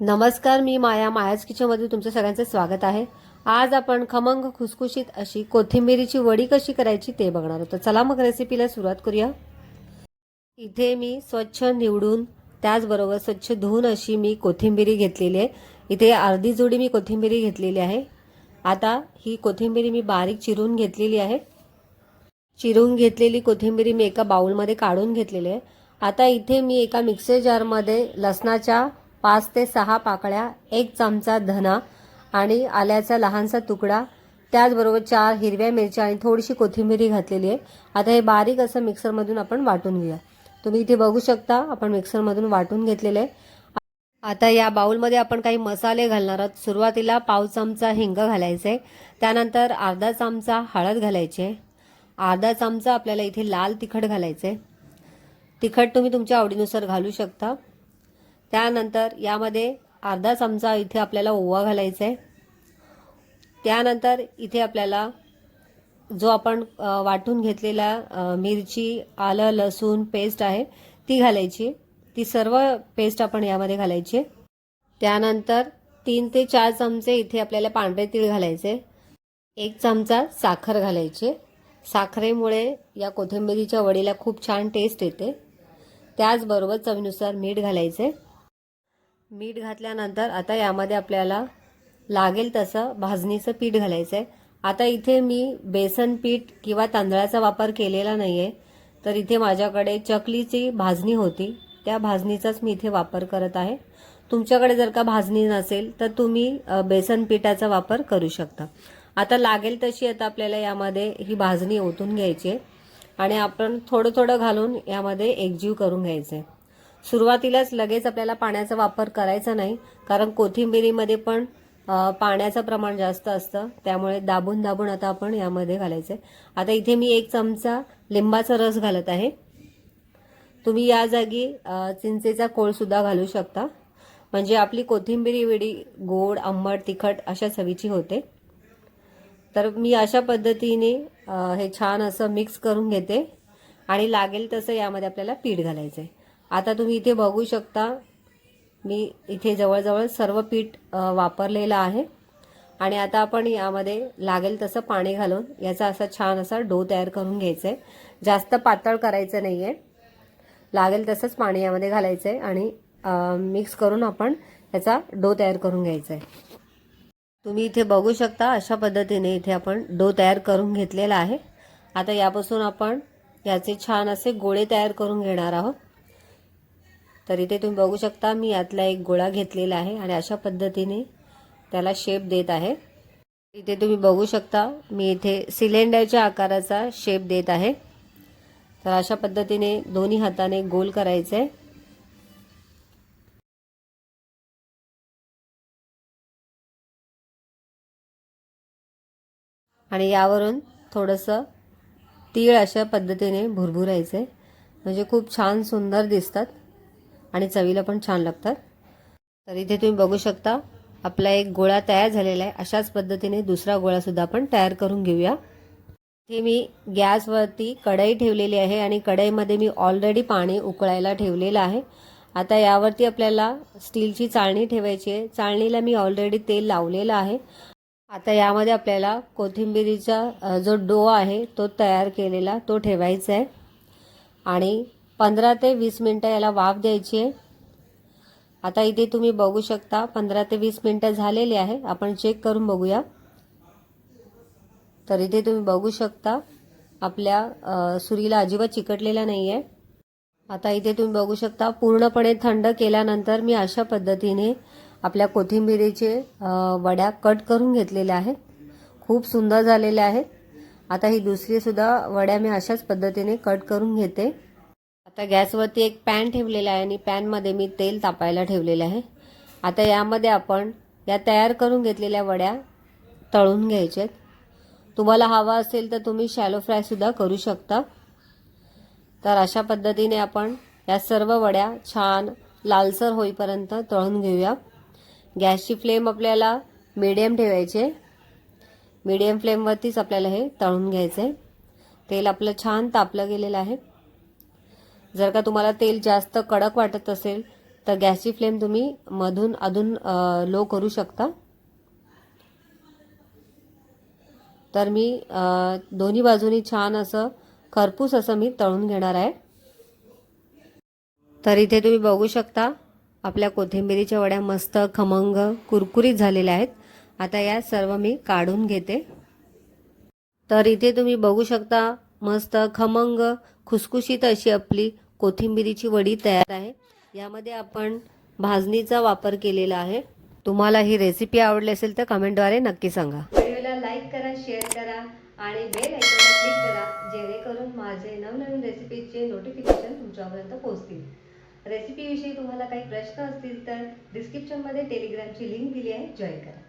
नमस्कार मी माया. मायाज किचनमध्ये तुमचं सगळ्यांचं स्वागत आहे. आज आपण खमंग खुसखुशीत अशी कोथिंबीरीची वडी कशी करायची ते बघणार होतो चला मग रेसिपीला सुरुवात करूया. इथे मी स्वच्छ निवडून त्याचबरोबर स्वच्छ धुवून अशी मी कोथिंबिरी घेतलेली आहे. इथे अर्धी जोडी मी कोथिंबिरी घेतलेली आहे. आता ही कोथिंबिरी मी बारीक चिरून घेतलेली आहे. चिरून घेतलेली कोथिंबिरी मी एका बाउलमध्ये काढून घेतलेली आहे. आता इथे मी एका मिक्सर जारमध्ये लसणाच्या पाच ते सहा पाकळ्या एक चमचा धना आणि आल्याचा लहानसा तुकडा त्याचबरोबर चार हिरव्या मिरच्या आणि थोडीशी कोथिंबिरी घातलेली आहे. आता हे बारीक असं मिक्सरमधून आपण वाटून घेऊया. तुम्ही इथे बघू शकता आपण मिक्सरमधून वाटून घेतलेले आहे. आता या बाउलमध्ये आपण काही मसाले घालणार आहोत. सुरुवातीला पाव चमचा हिंग घालायचे. त्यानंतर अर्धा चमचा हळद घालायचे. अर्धा चमचा आपल्याला इथे लाल तिखट घालायचे. तिखट तुम्ही तुमच्या आवडीनुसार घालू शकता. त्यानंतर यामध्ये अर्धा चमचा इथे आपल्याला ओवा घालायचा आहे त्यानंतर इथे आपल्याला जो आपण वाटून घेतलेला मिरची आलं लसूण पेस्ट आहे ती घालायची. ती सर्व पेस्ट आपण यामध्ये घालायची. त्यानंतर तीन ते चार चमचे इथे आपल्याला पांढरे तीळ घालायचे. एक चमचा साखर घालायची. साखरेमुळे या कोथिंबिरीच्या वडीला खूप छान टेस्ट येते. त्याचबरोबर चवीनुसार मीठ घालायचे. मीठ घातल्यानंतर आता यामध्ये आपल्याला लागेल तसं भाजणीचं पीठ घालायचं आहे आता इथे मी बेसन पीठ किंवा तांदळाचा वापर केलेला नाही आहे तर इथे माझ्याकडे चकलीची भाजणी होती. त्या भाजणीचाच मी इथे वापर करत आहे. तुमच्याकडे जर का भाजणी नसेल तर तुम्ही बेसन पिठाचा वापर करू शकता. आता लागेल तशी आता आपल्याला यामध्ये ही भाजणी ओतून घ्यायची आहे. आणि आपण थोडं थोडं घालून यामध्ये एकजीव करून घ्यायचं आहे सुरुवातीलाच लगेच आपल्याला पाण्याचा वापर करायचा नाही कारण कोथिंबिरीमध्ये पण पाण्याचं प्रमाण जास्त असतं. त्यामुळे दाबून दाबून आता आपण यामध्ये घालायचं आहे आता इथे मी एक चमचा लिंबाचा रस घालत आहे. तुम्ही या जागी चिंचेचा कोळसुद्धा घालू शकता. म्हणजे आपली कोथिंबिरी वेडी गोड आंबट तिखट अशा चवीची होते. तर मी अशा पद्धतीने हे छान असं मिक्स करून घेते. आणि लागेल तसं यामध्ये आपल्याला पीठ घालायचं आहे आता तुम्ही इथे बघू शकता मी इथे जवळजवळ सर्व पीठ वापरलेलं आहे. आणि आता आपण यामध्ये लागेल तसं पाणी घालून याचा असा छान असा डो तयार करून घ्यायचा. आहे जास्त पातळ करायचं नाही आहे लागेल तसंच पाणी यामध्ये घालायचं आहे आणि मिक्स करून आपण याचा डो तयार करून घ्यायचा. आहे तुम्ही इथे बघू शकता अशा पद्धतीने इथे आपण डो तयार करून घेतलेला आहे. आता यापासून आपण याचे छान असे गोळे तयार करून घेणार आहोत. तर इथे तुम्ही बघू शकता मी यातला एक गोळा घेतलेला आहे आणि अशा पद्धतीने त्याला शेप देत आहे. इथे तुम्ही बघू शकता मी इथे सिलेंडरच्या आकाराचा शेप देत आहे. तर अशा पद्धतीने दोन्ही हाताने गोल करायचे. आहे आणि यावरून थोडंसं तीळ अशा पद्धतीने भुरभुरायचं. आहे म्हणजे खूप छान सुंदर दिसतात. आणि चवीला पण छान लागतात. तर इथे तुम्ही बघू शकता आपला एक गोळा तयार झालेला आहे. अशाच पद्धतीने दुसरा गोळासुद्धा आपण तयार करून घेऊया. इथे मी गॅसवरती कढई ठेवलेली आहे आणि कढईमध्ये मी ऑलरेडी पाणी उकळायला ठेवलेलं आहे. आता यावरती आपल्याला स्टीलची चाळणी ठेवायची आहे. चाळणीला मी ऑलरेडी तेल लावलेलं आहे. आता यामध्ये आपल्याला कोथिंबिरीचा जो डो आहे तो तयार केलेला तो ठेवायचा आहे. आणि पंधरा ते वीस मिनटं याला वाफ द्यायची आहे. आता इथे तुम्ही बघू शकता पंधरा ते वीस मिनटं झालेली आहे. आपण चेक करून बघूया. तर इथे तुम्ही बघू शकता आपल्या सुरीला अजिबात चिकटलेला नाही आहे आता इथे तुम्ही बघू शकता पूर्णपणे थंड केल्यानंतर मी अशा पद्धतीने आपल्या कोथिंबिरीचे वड्या कट करून घेतलेल्या आहेत. खूप सुंदर झालेल्या आहेत. आता ही दुसरीसुद्धा वड्या मी अशाच पद्धतीने कट करून घेते. आता गॅसवरती एक पॅन ठेवलेला आहे आणि पॅनमध्ये मी तेल तापायला ठेवलेलं आहे. आता यामध्ये आपण या तयार करून घेतलेल्या वड्या तळून घ्यायच्यात. तुम्हाला हवा असेल तर तुम्ही शॅलो फ्रायसुद्धा करू शकता. तर अशा पद्धतीने आपण या सर्व वड्या छान लालसर होईपर्यंत तळून घेऊया. गॅसची फ्लेम आपल्याला मीडियम ठेवायचे मीडियम फ्लेमवरतीच आपल्याला हे तळून घ्यायचं आहे तेल आपलं छान तापलं गेलेलं आहे. जर का तुम्हाला तेल जास्त कडक वाटत असेल तर गॅसची फ्लेम तुम्ही मधून अधून लो करू शकता. तर मी दोन्ही बाजूनी छान असं खरपूस असं मी तळून घेणार आहे. तर इथे तुम्ही बघू शकता आपल्या कोथिंबिरीच्या वड्या मस्त खमंग कुरकुरीत झालेल्या आहेत. आता या सर्व मी काढून घेते. तर इथे तुम्ही बघू शकता मस्त खमंग खुसखुशीत अशी आपली कोथिंबिरीची वडी तयार आहे. यामध्ये आपण भाजणीचा वापर केलेला आहे. तुम्हाला ही रेसिपी आवडली असेल तर कमेंटद्वारे नक्की सांगा. व्हिडिओला लाईक करा शेअर करा आणि बेल आयकॉनला क्लिक करा जेणेकरून माझे नवनवीन रेसिपीचे नोटिफिकेशन तुमच्यापर्यंत पोहोचतील. रेसिपीविषयी तुम्हाला काही प्रश्न असतील तर डिस्क्रिप्शनमध्ये टेलिग्रामची लिंक दिली आहे. जॉईन करा.